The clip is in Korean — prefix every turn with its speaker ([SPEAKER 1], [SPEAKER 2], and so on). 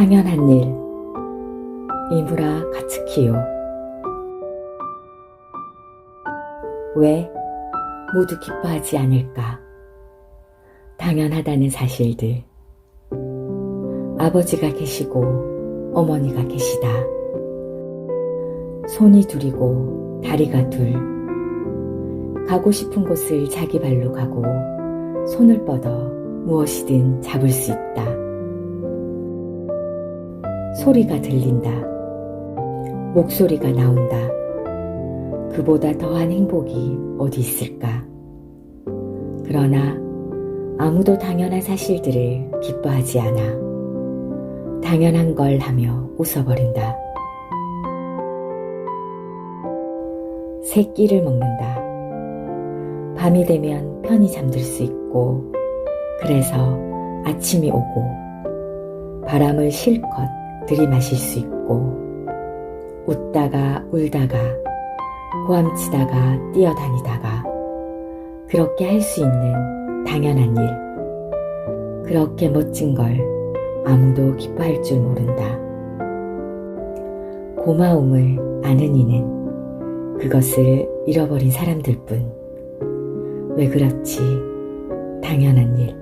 [SPEAKER 1] 당연한 일. 이무라 가츠키요. 왜 모두 기뻐하지 않을까? 당연하다는 사실들. 아버지가 계시고 어머니가 계시다. 손이 둘이고 다리가 둘. 가고 싶은 곳을 자기 발로 가고 손을 뻗어 무엇이든 잡을 수 있다. 소리가 들린다. 목소리가 나온다. 그보다 더한 행복이 어디 있을까? 그러나 아무도 당연한 사실들을 기뻐하지 않아. 당연한 걸 하며 웃어버린다. 새 끼를 먹는다. 밤이 되면 편히 잠들 수 있고, 그래서 아침이 오고, 바람을 실컷 들이마실 수 있고, 웃다가 울다가, 고함치다가 뛰어다니다가, 그렇게 할 수 있는 당연한 일. 그렇게 멋진 걸 아무도 기뻐할 줄 모른다. 고마움을 아는 이는 그것을 잃어버린 사람들 뿐. 왜 그렇지? 당연한 일.